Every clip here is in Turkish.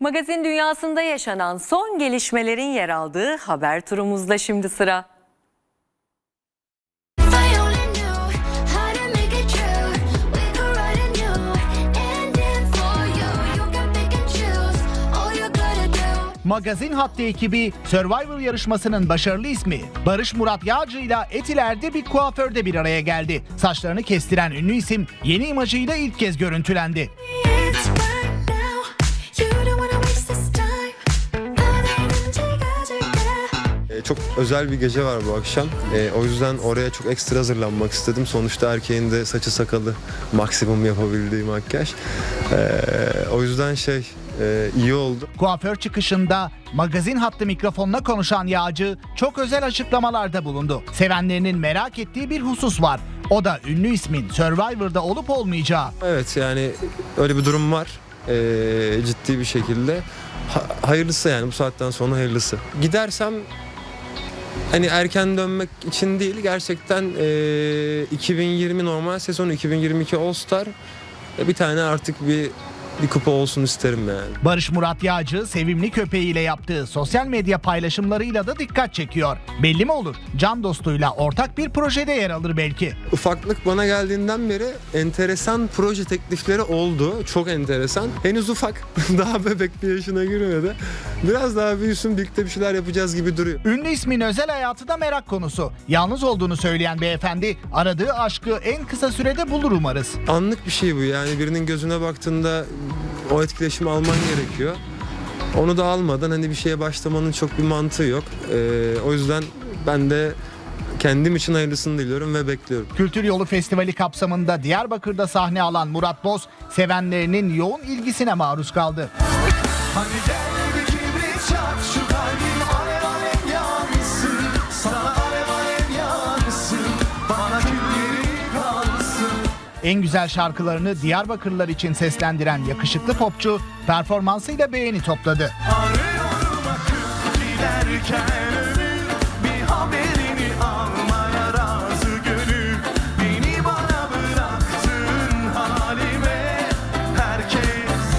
Magazin dünyasında yaşanan son gelişmelerin yer aldığı haber turumuzda şimdi sıra. Magazin Hattı ekibi Survivor yarışmasının başarılı ismi Barış Murat Yağcı ile Etiler'de bir kuaförde bir araya geldi. Saçlarını kestiren ünlü isim yeni imajıyla ilk kez görüntülendi. It's Çok özel bir gece var bu akşam. E, o yüzden oraya çok ekstra hazırlanmak istedim. Sonuçta erkeğin de saçı sakalı maksimum yapabildiği makyaj. E, o yüzden şey e, iyi oldu. Kuaför çıkışında magazin hattı mikrofonla konuşan Yağcı çok özel açıklamalarda bulundu. Sevenlerinin merak ettiği bir husus var. O da ünlü ismin Survivor'da olup olmayacağı. Evet yani öyle bir durum var. E, ciddi bir şekilde. Ha- hayırlısı yani bu saatten sonra hayırlısı. Gidersem hani erken dönmek için değil gerçekten e, 2020 normal sezon 2022 All Star e, bir tane artık bir bir kupa olsun isterim yani. Barış Murat Yağcı sevimli köpeğiyle yaptığı sosyal medya paylaşımlarıyla da dikkat çekiyor. Belli mi olur? Can dostuyla ortak bir projede yer alır belki. Ufaklık bana geldiğinden beri enteresan proje teklifleri oldu. Çok enteresan. Henüz ufak. daha bebek bir yaşına girmedi. Biraz daha büyüsün birlikte bir şeyler yapacağız gibi duruyor. Ünlü ismin özel hayatı da merak konusu. Yalnız olduğunu söyleyen beyefendi aradığı aşkı en kısa sürede bulur umarız. Anlık bir şey bu yani birinin gözüne baktığında o etkileşimi alman gerekiyor. Onu da almadan hani bir şeye başlamanın çok bir mantığı yok. Ee, o yüzden ben de kendim için hayırlısını diliyorum ve bekliyorum. Kültür Yolu Festivali kapsamında Diyarbakır'da sahne alan Murat Boz sevenlerinin yoğun ilgisine maruz kaldı. Hadi En güzel şarkılarını Diyarbakırlılar için seslendiren yakışıklı popçu performansıyla beğeni topladı. Arıyorum akıp giderken ölüm Bir haberini almaya razı gönül Beni bana bıraktın halime Herkes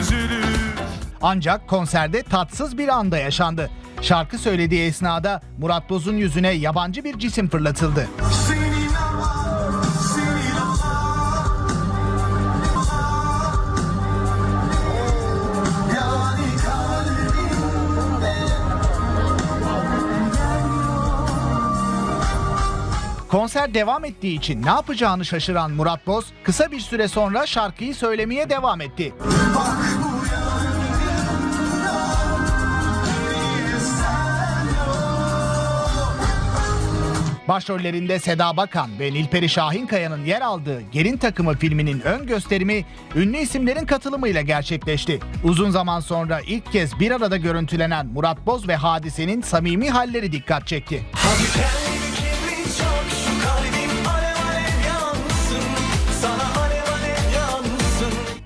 üzülür Ancak konserde tatsız bir anda yaşandı. Şarkı söylediği esnada Murat Boz'un yüzüne yabancı bir cisim fırlatıldı. Konser devam ettiği için ne yapacağını şaşıran Murat Boz kısa bir süre sonra şarkıyı söylemeye devam etti. Başrollerinde Seda Bakan ve Nilperi Şahinkaya'nın yer aldığı Gelin Takımı filminin ön gösterimi ünlü isimlerin katılımıyla gerçekleşti. Uzun zaman sonra ilk kez bir arada görüntülenen Murat Boz ve Hadise'nin samimi halleri dikkat çekti. Hadi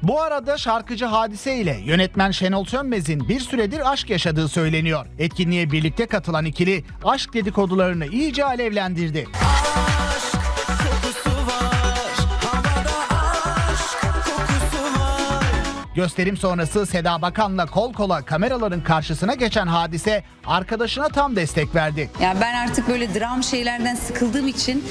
Bu arada şarkıcı Hadise ile yönetmen Şenol Sönmez'in bir süredir aşk yaşadığı söyleniyor. Etkinliğe birlikte katılan ikili aşk dedikodularını iyice alevlendirdi. Kokusu Gösterim sonrası Seda Bakan'la kol kola kameraların karşısına geçen Hadise arkadaşına tam destek verdi. Yani ben artık böyle dram şeylerden sıkıldığım için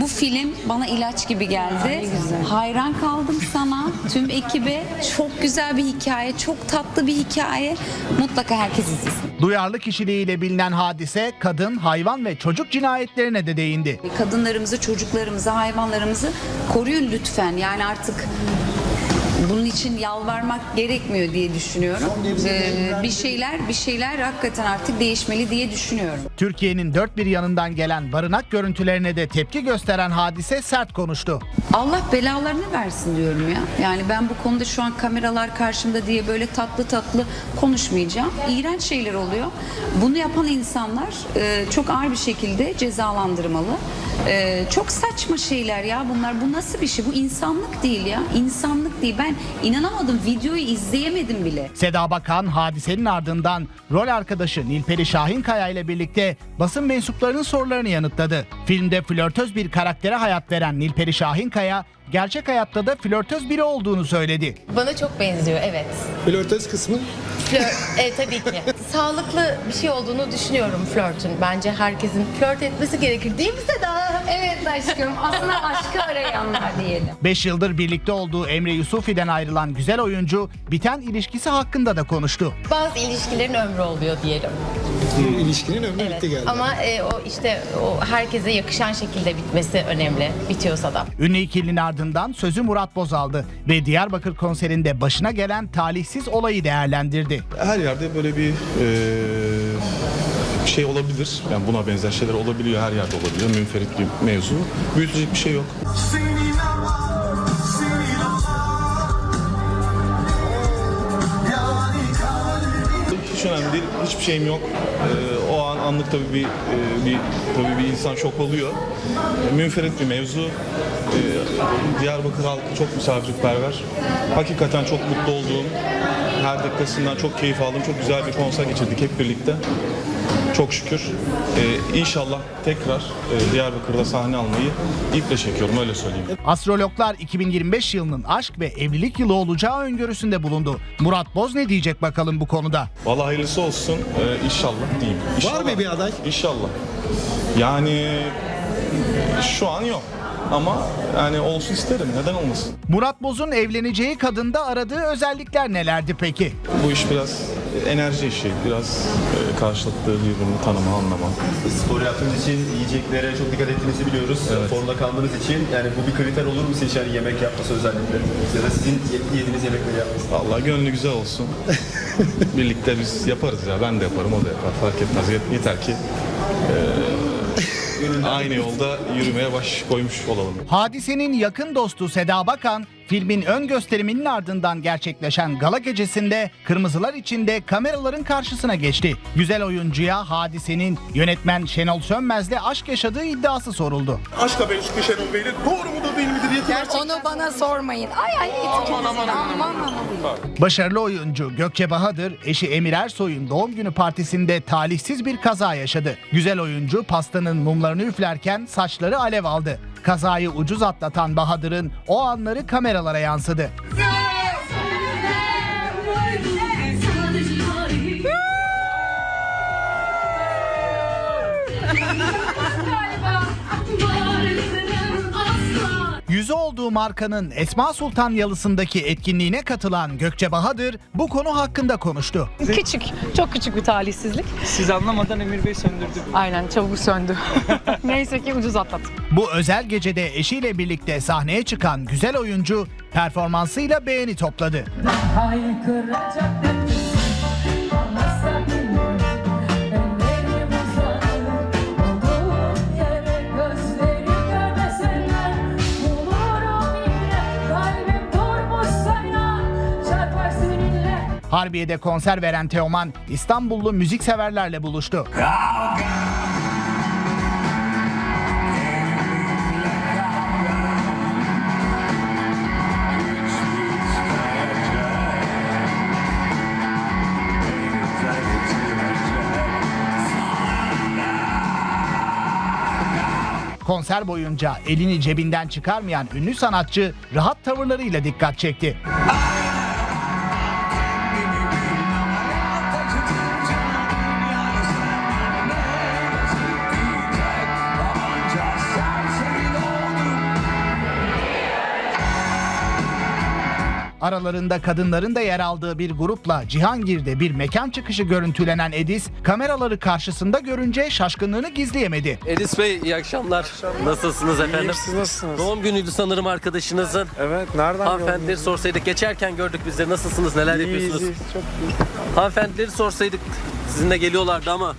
bu film bana ilaç gibi geldi. Hayran kaldım sana, tüm ekibe. Çok güzel bir hikaye, çok tatlı bir hikaye. Mutlaka herkes izlesin. Duyarlı kişiliğiyle bilinen Hadise kadın, hayvan ve çocuk cinayetlerine de değindi. Kadınlarımızı, çocuklarımızı, hayvanlarımızı koruyun lütfen. Yani artık bunun için yalvarmak gerekmiyor diye düşünüyorum. Ee, bir şeyler bir şeyler hakikaten artık değişmeli diye düşünüyorum. Türkiye'nin dört bir yanından gelen barınak görüntülerine de tepki gösteren Hadise sert konuştu. Allah belalarını versin diyorum ya. Yani ben bu konuda şu an kameralar karşımda diye böyle tatlı tatlı konuşmayacağım. İğrenç şeyler oluyor. Bunu yapan insanlar e, çok ağır bir şekilde cezalandırmalı. E, çok saçma şeyler ya bunlar. Bu nasıl bir şey? Bu insanlık değil ya. İnsanlık değil. Ben Ben inanamadım. Videoyu izleyemedim bile. Seda Bakan hadisenin ardından rol arkadaşı Nilperi Şahinkaya ile birlikte basın mensuplarının sorularını yanıtladı. Filmde flörtöz bir karaktere hayat veren Nilperi Şahinkaya gerçek hayatta da flörtöz biri olduğunu söyledi. Bana çok benziyor evet. Flörtöz kısmı Flört, evet tabii ki. Sağlıklı bir şey olduğunu düşünüyorum flörtün. Bence herkesin flört etmesi gerekir değil mi Seda? Evet aşkım. Aslında aşkı arayanlar diyelim. 5 yıldır birlikte olduğu Emre Yusufi'den ayrılan güzel oyuncu biten ilişkisi hakkında da konuştu. Bazı ilişkilerin ömrü oluyor diyelim. ilişkinin ömrü Evet. bitti geldi. Ama e, o işte o herkese yakışan şekilde bitmesi önemli. Bitiyorsa da. Ünlü ikilinin ardından sözü Murat Boz aldı ve Diyarbakır konserinde başına gelen talihsiz olayı değerlendirdi. Her yerde böyle bir eee, şey olabilir. Yani buna benzer şeyler olabiliyor. Her yerde olabiliyor. Münferit bir mevzu. Büyütecek bir şey yok. Senin Hiç önemli değil. Hiçbir şeyim yok. Eee, o an anlık tabii bir, eee, bir tabii bir insan şok oluyor. Eee, Münferit bir mevzu. Eee, Diyarbakır halkı çok misafirperver. Hakikaten çok mutlu olduğum, her dakikasından çok keyif aldığım, çok güzel bir konser geçirdik hep birlikte. Çok şükür. Ee, inşallah tekrar e, Diyarbakır'da sahne almayı iple çekiyorum öyle söyleyeyim. Astrologlar 2025 yılının aşk ve evlilik yılı olacağı öngörüsünde bulundu. Murat Boz ne diyecek bakalım bu konuda? Vallahi hayırlısı olsun ee, inşallah diyeyim. İnşallah. mı bir aday? İnşallah. Yani şu an yok. Ama yani olsun isterim. Neden olmasın? Murat Boz'un evleneceği kadında aradığı özellikler nelerdi peki? Bu iş biraz enerji işi. Biraz e, karşılıklı birbirini tanıma, anlama. Spor yaptığınız için yiyeceklere çok dikkat ettiğinizi biliyoruz. Formda kaldığınız için yani bu bir kriter olur mu sizin için hani yemek yapması özellikle? Ya da sizin ye- yediğiniz yemekleri yapması? Vallahi gönlü güzel olsun. Birlikte biz yaparız ya. Ben de yaparım, o da yapar. Fark etmez. Yet- Yeter ki e, aynı yolda yürümeye baş koymuş olalım. Hadisenin yakın dostu Seda Bakan, filmin ön gösteriminin ardından gerçekleşen gala gecesinde kırmızılar içinde kameraların karşısına geçti. Güzel oyuncuya hadisenin yönetmen Şenol Sönmez'le aşk yaşadığı iddiası soruldu. Aşk haberi çıkıyor Şenol Bey'le. Doğru mudur değil midir? Yeter. Onu bana sormayın. Ay ay. Aman aman aman. Başarılı oyuncu Gökçe Bahadır, eşi Emir Ersoy'un doğum günü partisinde talihsiz bir kaza yaşadı. Güzel oyuncu pastanın mumlarını üflerken saçları alev aldı. Kazayı ucuz atlatan Bahadır'ın o anları kameralara yansıdı. Olduğu markanın Esma Sultan Yalısı'ndaki etkinliğine katılan Gökçe Bahadır bu konu hakkında konuştu. Küçük, çok küçük bir talihsizlik. Siz anlamadan Emir Bey söndürdü. Aynen çabuk söndü. Neyse ki ucuz atlattım. Bu özel gecede eşiyle birlikte sahneye çıkan güzel oyuncu performansıyla beğeni topladı. Haykıracak Harbiye'de konser veren Teoman İstanbullu müzikseverlerle buluştu. Konser boyunca elini cebinden çıkarmayan ünlü sanatçı rahat tavırlarıyla dikkat çekti. Aralarında kadınların da yer aldığı bir grupla Cihangir'de bir mekan çıkışı görüntülenen Edis, kameraları karşısında görünce şaşkınlığını gizleyemedi. Edis Bey iyi akşamlar. Nasılsınız efendim? siz nasılsınız? Doğum günüydü sanırım arkadaşınızın. Evet nereden Hanımefendileri sorsaydık. Geçerken gördük bizleri. Nasılsınız? Neler yapıyorsunuz? çok iyi. Hanımefendileri sorsaydık. Sizinle geliyorlardı ama.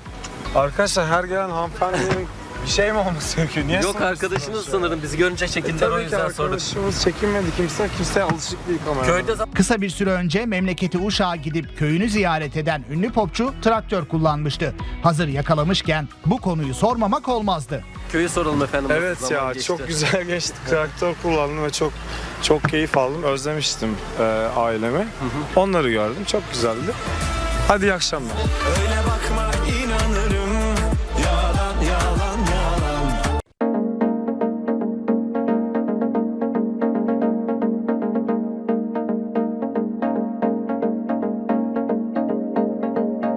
Arkadaşlar her gelen hanımefendinin Bir şey mi olması gerekiyor? Niye Yok arkadaşınız sanırım bizi görünce çekindiler o yüzden sorduk. çekinmedi. Kimse kimseye alışık değil kamera. Köyde zaten Kısa bir süre önce memleketi Uşak'a gidip köyünü ziyaret eden ünlü popçu traktör kullanmıştı. Hazır yakalamışken bu konuyu sormamak olmazdı. köyü soralım efendim. nasıl Evet zaman ya geçti? çok güzel geçti. Traktör kullandım ve çok çok keyif aldım. Özlemiştim e, ailemi. Onları gördüm. Çok güzeldi. Hadi iyi akşamlar. Öyle